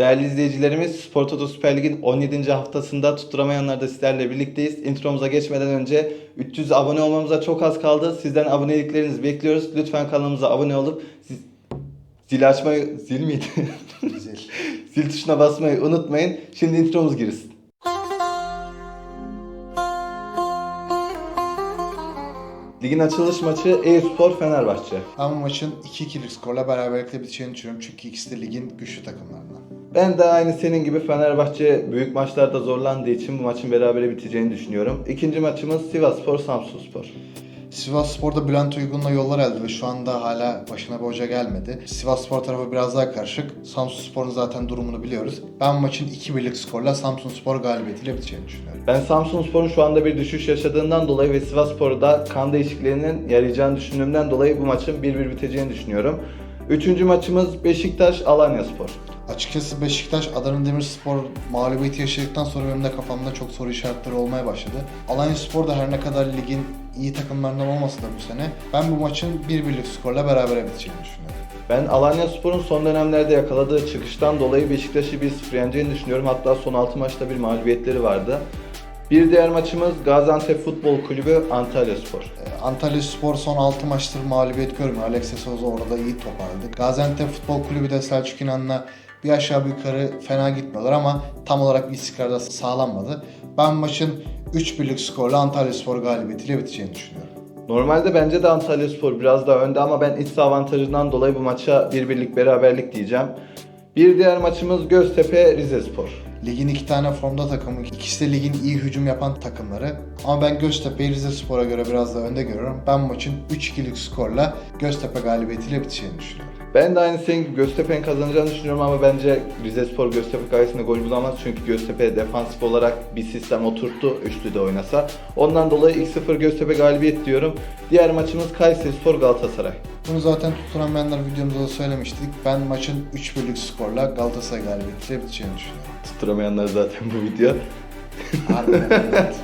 Değerli izleyicilerimiz Spor Toto Süper Lig'in 17. haftasında tutturamayanlarda sizlerle birlikteyiz. Intromuza geçmeden önce 300 abone olmamıza çok az kaldı. Sizden aboneliklerinizi bekliyoruz. Lütfen kanalımıza abone olup siz- zil açmayı, zil miydi? Güzel. zil tuşuna basmayı unutmayın. Şimdi intromuz girsin. Ligin açılış maçı Eyüpspor Fenerbahçe. Ben bu maçın 2-2'lik skorla beraberlikle biteceğini düşünüyorum. Çünkü ikisi de ligin güçlü takımlarından. Ben de aynı senin gibi Fenerbahçe büyük maçlarda zorlandığı için bu maçın berabere biteceğini düşünüyorum. İkinci maçımız Sivasspor Samsunspor. Sivas Spor'da Bülent Uygun'la yollar elde ve şu anda hala başına bir hoca gelmedi. Sivas Spor tarafı biraz daha karışık. Samsun Spor'un zaten durumunu biliyoruz. Ben maçın 2-1'lik skorla Samsun Spor galibiyetiyle biteceğini düşünüyorum. Ben Samsunspor'un şu anda bir düşüş yaşadığından dolayı ve Sivasspor'da kan değişikliğinin yarayacağını düşündüğümden dolayı bu maçın 1-1 biteceğini düşünüyorum. Üçüncü maçımız Beşiktaş Alanyaspor. Açıkçası Beşiktaş Adana Demirspor mağlubiyeti yaşadıktan sonra benim de kafamda çok soru işaretleri olmaya başladı. Alanya Spor da her ne kadar ligin iyi takımlarından olmasa da bu sene ben bu maçın 1-1'lik skorla berabere biteceğini düşünüyorum. Ben Alanyaspor'un son dönemlerde yakaladığı çıkıştan dolayı Beşiktaş'ı 1-0 yeneceğini düşünüyorum. Hatta son 6 maçta bir mağlubiyetleri vardı. Bir diğer maçımız Gaziantep Futbol Kulübü Antalyaspor. Ee, Antalya Spor son 6 maçtır mağlubiyet görmüyor. Alexis Souza orada iyi toparladı. Gaziantep Futbol Kulübü de Selçuk İnan'la bir aşağı bir yukarı fena gitmiyorlar ama tam olarak bir istikrarda sağlanmadı. Ben maçın 3-1'lik skorla Antalya Spor galibiyetiyle biteceğini düşünüyorum. Normalde bence de Antalyaspor biraz daha önde ama ben iç avantajından dolayı bu maça bir birlik beraberlik diyeceğim. Bir diğer maçımız Göztepe Rizespor. Ligin iki tane formda takımı. İkisi de ligin iyi hücum yapan takımları. Ama ben Göztepe'yi Rize Spor'a göre biraz daha önde görüyorum. Ben maçın 3-2'lik skorla Göztepe galibiyetiyle biteceğini düşünüyorum. Ben de aynı senin gibi Göztepe'nin kazanacağını düşünüyorum ama bence Rizespor Göztepe karşısında gol bulamaz. Çünkü Göztepe defansif olarak bir sistem oturttu üçlü de oynasa. Ondan dolayı ilk 0 Göztepe galibiyet diyorum. Diğer maçımız Kayserispor Galatasaray. Bunu zaten tutturamayanlar videomuzda da söylemiştik. Ben maçın 3-1'lik skorla Galatasaray galibiyetiyle biteceğini düşünüyorum. Tutturamayanlar zaten bu video.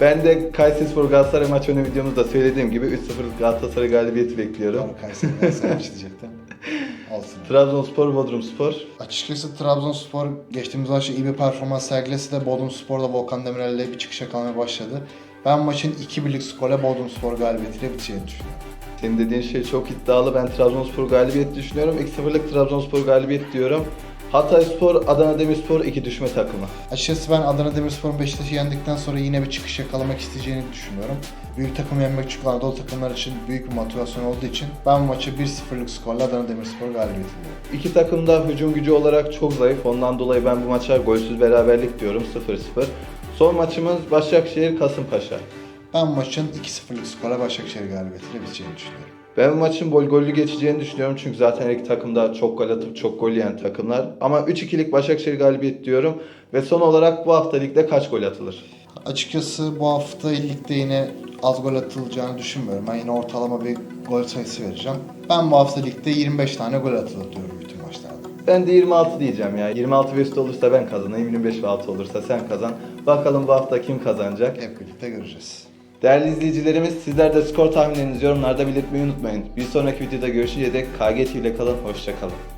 Ben de Kayserispor Galatasaray maç önü videomuzda söylediğim gibi 3-0 Galatasaray galibiyeti bekliyorum. Doğru Kayseri Galatasaray diyecektim. Olsun. Trabzonspor Bodrumspor. Açıkçası Trabzonspor geçtiğimiz maçta iyi bir performans sergilese de Bodrumspor'da Volkan Demirel'le bir çıkış yakalamaya başladı. Ben maçın 2-1'lik skorla Bodrumspor galibiyetiyle biteceğini düşünüyorum. Senin dediğin şey çok iddialı. Ben Trabzonspor galibiyet düşünüyorum. 2-0'lık Trabzonspor galibiyet diyorum. Hatayspor, Adana Demirspor iki düşme takımı. Açıkçası ben Adana Demirspor'un Beşiktaş'ı yendikten sonra yine bir çıkış yakalamak isteyeceğini düşünüyorum. Büyük takım yenmek çünkü Anadolu takımlar için büyük bir motivasyon olduğu için ben bu maçı 1-0'lık skorla Adana Demirspor galibiyeti diyorum. İki takım da hücum gücü olarak çok zayıf. Ondan dolayı ben bu maça golsüz beraberlik diyorum 0-0. Son maçımız Başakşehir Kasımpaşa. Ben maçın 2-0'lık skorla Başakşehir galibiyetiyle biteceğini düşünüyorum. Ben maçın bol gollü geçeceğini düşünüyorum çünkü zaten her iki takım da çok gol atıp çok gol yiyen takımlar. Ama 3-2'lik Başakşehir galibiyet diyorum. Ve son olarak bu hafta ligde kaç gol atılır? Açıkçası bu hafta ligde yine az gol atılacağını düşünmüyorum. Ben yine ortalama bir gol sayısı vereceğim. Ben bu hafta ligde 25 tane gol atılır diyorum bütün maçlarda. Ben de 26 diyeceğim ya. 26 ve üstü olursa ben kazanayım. 25 ve altı olursa sen kazan. Bakalım bu hafta kim kazanacak? Hep birlikte göreceğiz. Değerli izleyicilerimiz sizler de skor tahminlerinizi yorumlarda belirtmeyi unutmayın. Bir sonraki videoda görüşünceye dek KGT ile kalın. Hoşçakalın.